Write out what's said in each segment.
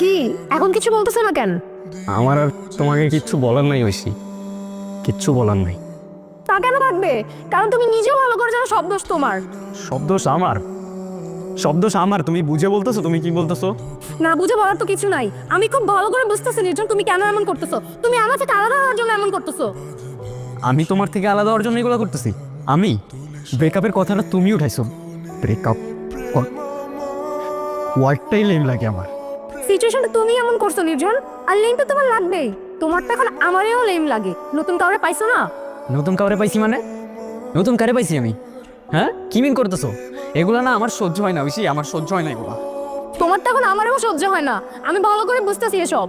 কি এখন কিছু বলতেছে না কেন আমার আর তোমাকে কিচ্ছু বলার নাই ঐশী কিচ্ছু বলার নাই তা কেন থাকবে কারণ তুমি নিজেও ভালো করে জানো সব দোষ তোমার শব্দ আমার শব্দ আমার তুমি বুঝে বলতেছো তুমি কি বলতেছো না বুঝে বলার তো কিছু নাই আমি খুব ভালো করে বুঝতেছি নির্জন তুমি কেন এমন করতেছো তুমি আমার থেকে আলাদা হওয়ার জন্য এমন করতেছো আমি তোমার থেকে আলাদা হওয়ার জন্য এগুলো করতেছি আমি ব্রেকআপের কথাটা তুমি উঠাইছো ব্রেকআপ ওয়ার্ডটাই লেম লাগে আমার সিচুয়েশনটা তুমি এমন করছ নির্জন। আর লেম তো তোমার লাগবেই। তোমারটা এখন আমারও লেম লাগে। নতুন কাউরে পাইছো না? নতুন কাউরে পাইছি মানে? নতুন কারে পাইছি আমি? হ্যাঁ? কি মিন করতেছো? এগুলো না আমার সহ্য হয় না বেশি আমার সহ্য হয় না এগুলো। তোমারটা এখন আমারও সহ্য হয় না। আমি ভালো করে বুঝতেছি এসব।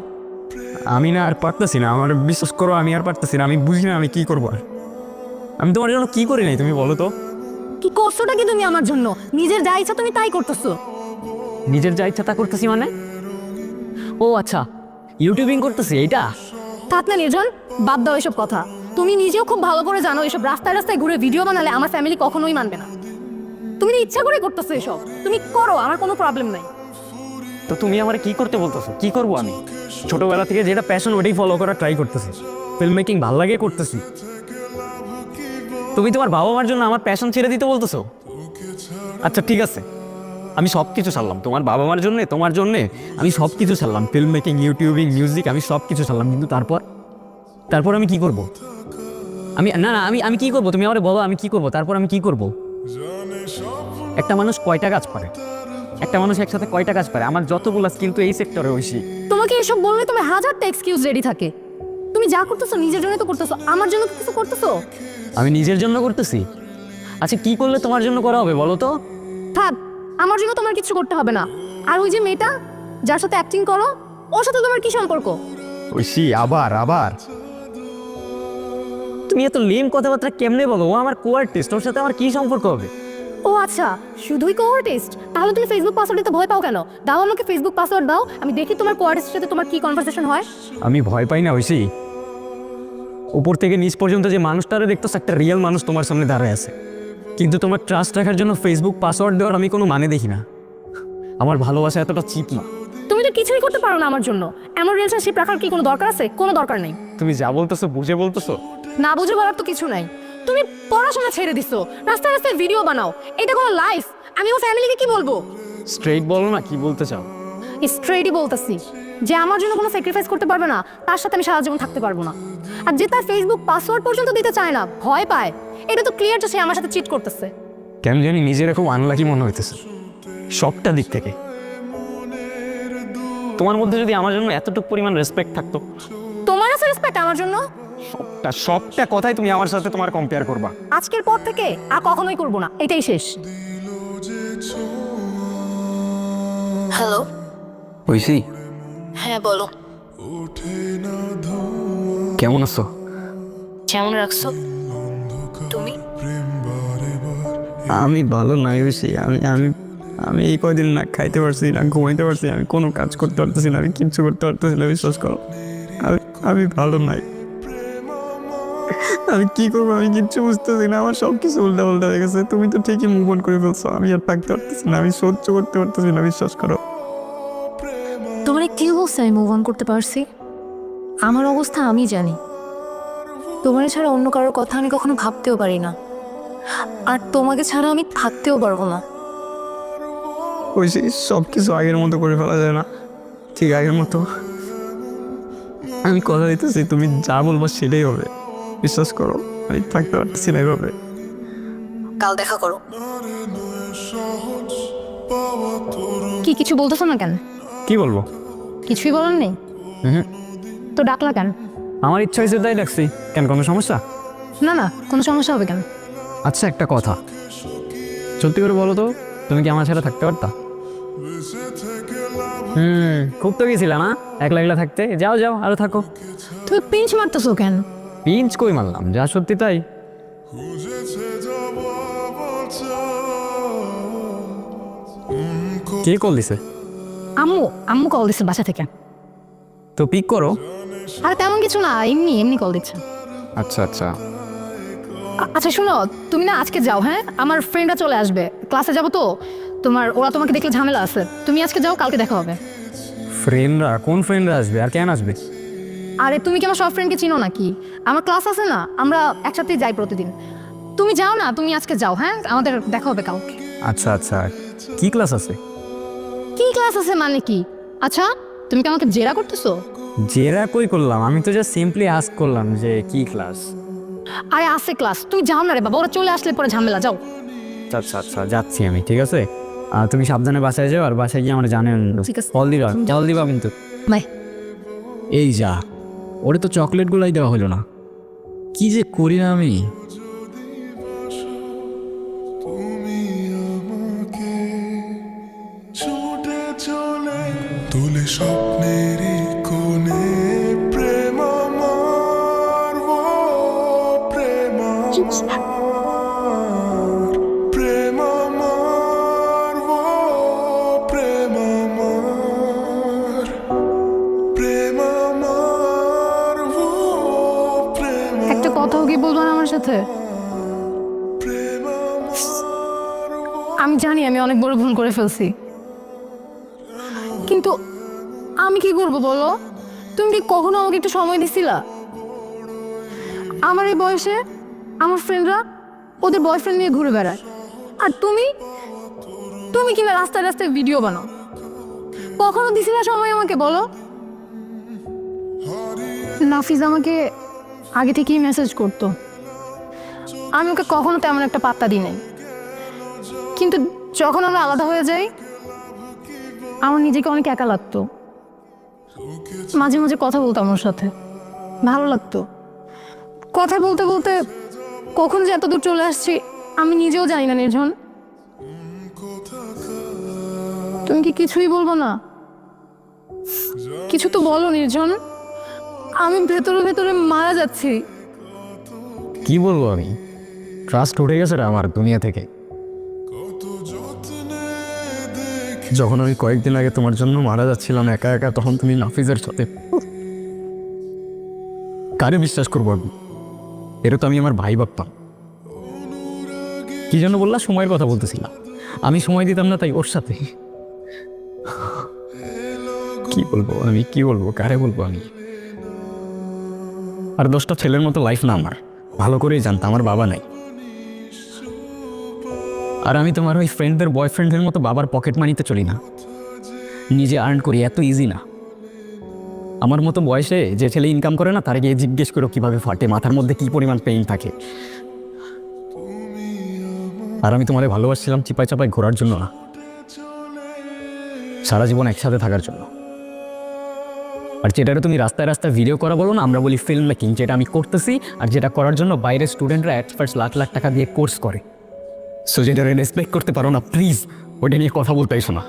আমি না আর পারতেছি না। আমার বিশ্বাস করো আমি আর পারতেছি না। আমি বুঝি না আমি কি করব আর। আমি তোমার জন্য কি করি নাই তুমি বলো তো। কি করছোটা কি তুমি আমার জন্য? নিজের যা ইচ্ছা তুমি তাই করতেছো। নিজের যা ইচ্ছা তা করতেছি মানে? ও আচ্ছা। ইউটিউবিং করতেছি এইটা? থাক না নির্জন বাদ দাও এসব কথা। তুমি নিজেও খুব ভালো করে জানো এসব রাস্তায় রাস্তায় ঘুরে ভিডিও বানালে আমার ফ্যামিলি কখনোই মানবে না। তুমি না ইচ্ছা করে করতেছো এসব তুমি করো আমার কোনো প্রবলেম নাই। তো তুমি আমার কি করতে বলতেছো? কি করব আমি? ছোটবেলা থেকে যেটা প্যাশন ওটাই ফলো করা ট্রাই করতেছি। ফিল্ম মেকিং ভালো লাগে করতেছি। তুমি তোমার বাবা মার জন্য আমার প্যাশন ছেড়ে দিতে বলতেছো? আচ্ছা ঠিক আছে। আমি সব কিছু ছাড়লাম। তোমার বাবা মার জন্যে তোমার জন্যে আমি সব কিছু ছাড়লাম। ফিল্ম মেকিং ইউটিউবিং মিউজিক আমি সব কিছু ছাড়লাম। কিন্তু তারপর? তারপর আমি কি করব? আমি না না আমি আমি কি করব? তুমি আমার বলো আমি কি করব? তারপর আমি কি করব? একটা মানুষ কয়টা কাজ পারে একটা মানুষ একসাথে কয়টা কাজ পারে আমার যতগুলো স্কিল তো এই সেক্টরে ঐশী। তোমাকে এসব বললে তুমি হাজারটা এক্সকিউজ রেডি থাকে। তুমি যা করতেছো নিজের জন্য তো করতেছো। আমার জন্য কিছু করতেছো? আমি নিজের জন্য করতেছি? আচ্ছা কি করলে তোমার জন্য করা হবে বলো তো? থাক আমার জন্য তোমার কিছু করতে হবে না। আর ওই যে মেয়েটা যার সাথে অ্যাক্টিং করো ওর সাথে তোমার কি সম্পর্ক? ঐশী আবার আবার। তুমি এত লিম কথাবার্তা কেমনে বলো? ও আমার কো আর্টিস্ট ওর সাথে আমার কি সম্পর্ক হবে? ও আচ্ছা শুধুই কোয়ার্টিস্ট তাহলে তুমি ফেসবুক পাসওয়ার্ড দিতে ভয় পাও কেন? দাও আমাকে ফেসবুক পাসওয়ার্ড দাও আমি দেখি তোমার কোয়ার্টিস্টের সাথে তোমার কি কনভারসেশন হয়। আমি ভয় পাই না ঐশী। উপর থেকে নিচ পর্যন্ত যে মানুষটারে দেখতো একটা রিয়েল মানুষ তোমার সামনে দাঁড়ায় আছে। কিন্তু তোমার ট্রাস্ট রাখার জন্য ফেসবুক পাসওয়ার্ড দেওয়ার আমি কোনো মানে দেখি না। আমার ভালোবাসা এতটা চিপ না। তুমি তো কিছুই করতে পারো না আমার জন্য। এমন রিলেশনশিপ রাখার কি কোনো দরকার আছে? কোনো দরকার নেই। তুমি যা বলতেছো বুঝে বলতেছো? না বুঝে বলার তো কিছু নাই। তুমি পড়াশোনা ছেড়ে দিছো। রাস্তায় রাস্তায় ভিডিও বানাও। এটা কোনো লাইফ আমি ও ফ্যামিলিকে কি বলব? স্ট্রেইট বলো না কি বলতে চাও? স্ট্রেটই বলতেছি। যে আমার জন্য কোনো স্যাক্রিফাইস করতে পারবে না তার সাথে আমি সারা জীবন থাকতে পারব না। আর যে তার ফেসবুক পাসওয়ার্ড পর্যন্ত দিতে চায় না ভয় পায়। এটা তো ক্লিয়ার যে সে আমার সাথে চিট করতেছে। কেন জানি নিজের খুব আনলাকি মনে হইতেছে। সবটা দিক থেকে। তোমার মধ্যে যদি আমার জন্য এতটুকু পরিমাণ রেসপেক্ট থাকতো তোমার আছে রেসপেক্ট আমার জন্য? সবটা সবটা কথাই তুমি আমার সাথে তোমার কম্পেয়ার করবা। আজকের পর থেকে আর কখনোই করব না এটাই শেষ। হ্যালো ঐশী হ্যাঁ বলো। কেমন আছো? কেমন রাখছো? তুমি? আমি ভালো নাই ঐশী আমি আমি আমি এই কয়দিন না খাইতে পারছি না ঘুমাইতে পারছি আমি কোনো কাজ করতে পারতেছি না আমি কিচ্ছু করতে পারতেছি না বিশ্বাস করো। আমি আমি ভালো নাই। আমি কি করব আমি কিচ্ছু বুঝতেছি না আমার সব কিছু উল্টা উল্টা হয়ে গেছে। তুমি তো ঠিকই মুভ অন করে ফেলছো আমি আর থাকতে পারতেছি না আমি সহ্য করতে পারতেছি না বিশ্বাস করো। আমি মুভ অন করতে পারছি। আমার অবস্থা আমি জানি। তোমার ছাড়া অন্য কারোর কথা আমি কখনো ভাবতেও পারি না। আর তোমাকে ছাড়া আমি থাকতেও পারব না। ওই সেই সব কিছু আগের মতো করে ফেলা যায় না। ঠিক আগের মতো। আমি কথা দিতেছি তুমি যা বলব সেটাই হবে। বিশ্বাস করো আমি থাকতে পারতেছি না এভাবে। কাল দেখা করো। কি কিছু বলতেছো না কেন? কি বলব? কিছুই বলার নেই? হুম তো ডাকলা কেন? আমার ইচ্ছা হয়েছে তাই ডাকছি। কেন কোনো সমস্যা? না না কোনো সমস্যা হবে কেন? আচ্ছা একটা কথা। সত্যি করে বলো তো তুমি কি আমার সাথে থাকতে পারতা? হুম খুব তো গেছিলা না? একলা একলা থাকতে? যাও যাও আরও থাকো। তুমি পিঞ্চ মারতেছো কেন? পিঞ্চ কই মারলাম? যা সত্যি তাই। কে কল দিছে? আম্মু আম্মু কল দিচ্ছে বাসা থেকে। তো পিক করো। আর তেমন কিছু না এমনি এমনি কল দিচ্ছে। আচ্ছা আচ্ছা। আ- আচ্ছা শোনো তুমি না আজকে যাও হ্যাঁ? আমার ফ্রেন্ডরা চলে আসবে। ক্লাসে যাব তো? তোমার ওরা তোমাকে দেখলে ঝামেলা আছে। তুমি আজকে যাও কালকে দেখা হবে। ফ্রেন্ডরা কোন ফ্রেন্ডরা আসবে আর কেন আসবে? আরে তুমি কি আমার সব ফ্রেন্ডকে চিনো নাকি? আমার ক্লাস আছে না আমরা একসাথে যাই প্রতিদিন। তুমি যাও না তুমি আজকে যাও হ্যাঁ? আমাদের দেখা হবে কাউকে আচ্ছা আচ্ছা। কি ক্লাস আছে? কি ক্লাস আছে মানে কি? আচ্ছা তুমি কি আমাকে জেরা করতেছো? জেরা কই করলাম? আমি তো জাস্ট সিম্পলি আস্ক করলাম যে কি ক্লাস আরে আছে ক্লাস তুই যাও না রে বাবা ওরা চলে আসলে পরে ঝামেলা যাও। আচ্ছা আচ্ছা যাচ্ছি আমি ঠিক আছে? আর তুমি সাবধানে বাসায় যাও আর বাসায় গিয়ে আমার জানেন ঠিক আছে। কল দিবা কল দিবা কিন্তু। বাই। এই যা ওরে তো চকলেটগুলাই দেওয়া হলো না। কি যে করি না আমি? প্রেম একটা কথাও কি বলব না আমার সাথে? আমি জানি আমি অনেক বড় ভুল করে ফেলছি। কিন্তু আমি কি করব বলো? তুমি কি কখনো আমাকে একটু সময় দিছিলা? আমার এই বয়সে আমার ফ্রেন্ডরা ওদের বয়ফ্রেন্ড নিয়ে ঘুরে বেড়ায়। আর তুমি? তুমি কিনা রাস্তায় রাস্তায় ভিডিও বানাও? কখনো দিছি না সময় আমাকে, বলো? নাফিজ আমাকে আগে থেকেই মেসেজ করতো। আমি ওকে কখনো তেমন একটা পাত্তা দিই নাই। কিন্তু যখন আমরা আলাদা হয়ে যাই, আমার নিজেকে অনেক একা লাগতো। মাঝে মাঝে কথা বলতাম ওর সাথে। ভালো লাগতো। কথা বলতে বলতে কখন যে এত দূর চলে আসছি, আমি নিজেও জানি না নির্জন। তুমি কি কিছুই বলব না? কিছু তো বলো নির্জন। আমি ভেতরে ভেতরে মারা যাচ্ছি। কি বলব আমি? ট্রাস্ট উঠে গেছে রে আমার দুনিয়া থেকে। যখন আমি কয়েকদিন আগে তোমার জন্য মারা যাচ্ছিলাম একা একা, তখন তুমি নাফিজের সাথে কারে বিশ্বাস করব আমি? এটা তো আমি আমার ভাই ভাবতাম। কি যেন বললা, সময়ের কথা বলতেছিলাম আমি সময় দিতাম না, তাই ওর সাথে। কি বলব আমি, কি বলব, কারে বলব আমি? আর দশটা ছেলের মতো লাইফ না আমার। ভালো করেই জানতাম, আমার বাবা নাই। আর আমি তোমার ওই ফ্রেন্ডদের বয়ফ্রেন্ডের মতো বাবার পকেট মানিতে চলি না। নিজে আর্ন করি, এত ইজি না। আমার মতো বয়সে যে ছেলে ইনকাম করে না, তারে গিয়ে জিজ্ঞেস করো কীভাবে ফাটে, মাথার মধ্যে কি পরিমাণ পেইন থাকে। আর আমি তোমারে ভালোবাসছিলাম চিপাই চাপাই ঘোরার জন্য না, সারা জীবন একসাথে থাকার জন্য। আর যেটারে তুমি রাস্তায় রাস্তায় ভিডিও করা বলো না, আমরা বলি ফিল্ম মেকিং যেটা আমি করতেছি আর যেটা করার জন্য বাইরের স্টুডেন্টরা অ্যাট ফার্স্ট লাখ লাখ টাকা দিয়ে কোর্স করে। সো যেটা রেসপেক্ট করতে পারো না প্লিজ ওটা নিয়ে কথা বলতে এসো না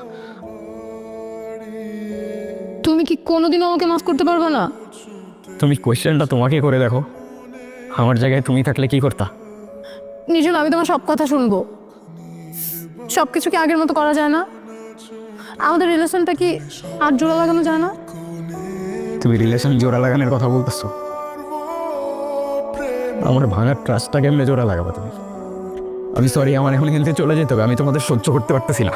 তুমি কি কোনোদিনও আমাকে মাফ করতে পারবে না? তুমি কোয়েশ্চেনটা তোমাকে করে দেখো। আমার জায়গায় তুমি থাকলে কি করতা? নিজল আমি তোমার সব কথা শুনব। সব কিছু কি আগের মতো করা যায় না? আমাদের রিলেশনটা কি আর জোড়া লাগানো যায় না? তুমি রিলেশন জোড়া লাগানোর কথা বলতেছো। আমার ভাঙার ট্রাস্টটা কেমনে জোড়া লাগাবো তুমি? আমি সরি আমার এখন এখান থেকে চলে যেতে হবে। আমি তোমাদের সহ্য করতে পারতেছি না।